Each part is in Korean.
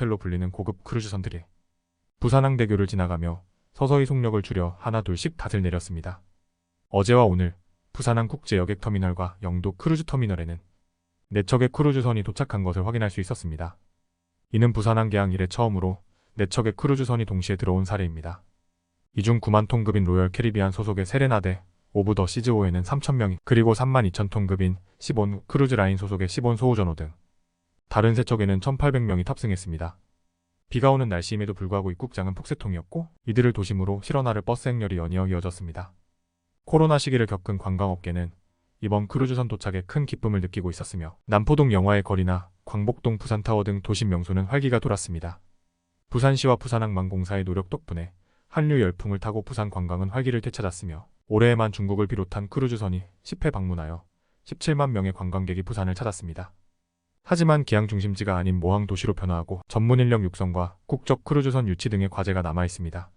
호텔로 불리는 고급 크루즈선들이 부산항대교를 지나가며 서서히 속력을 줄여 하나 둘씩 닷을 내렸습니다. 어제와 오늘 부산항 국제여객터미널과 영도 크루즈터미널에는 네 척의 크루즈선이 도착한 것을 확인할 수 있었습니다. 이는 부산항 개항 이래 처음으로 네 척의 크루즈선이 동시에 들어온 사례입니다. 이 중 9만 톤급인 로열 캐리비안 소속의 세레나데, 오브 더 시즈호에는 3,000명이, 그리고 3만 2천 톤급인 시본 크루즈라인 소속의 시본 소호전호 등 다른 세 척에는 1,800명이 탑승했습니다. 비가 오는 날씨임에도 불구하고 입국장은 폭세통이었고 이들을 도심으로 실어나를 버스 행렬이 연이어 이어졌습니다. 코로나 시기를 겪은 관광업계는 이번 크루즈선 도착에 큰 기쁨을 느끼고 있었으며 남포동 영화의 거리나 광복동 부산타워 등 도심 명소는 활기가 돌았습니다. 부산시와 부산항만공사의 노력 덕분에 한류 열풍을 타고 부산 관광은 활기를 되찾았으며 올해에만 중국을 비롯한 크루즈선이 10회 방문하여 17만 명의 관광객이 부산을 찾았습니다. 하지만 기항 중심지가 아닌 모항 도시로 변화하고 전문 인력 육성과 국적 크루즈선 유치 등의 과제가 남아 있습니다.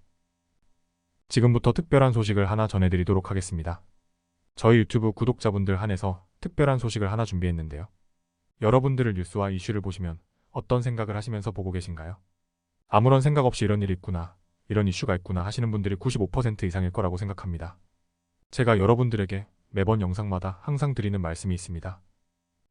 지금부터 특별한 소식을 하나 전해드리도록 하겠습니다. 저희 유튜브 구독자분들 한해서 특별한 소식을 하나 준비했는데요. 여러분들을 뉴스와 이슈를 보시면 어떤 생각을 하시면서 보고 계신가요? 아무런 생각 없이 이런 일이 있구나, 이런 이슈가 있구나 하시는 분들이 95% 이상일 거라고 생각합니다. 제가 여러분들에게 매번 영상마다 항상 드리는 말씀이 있습니다.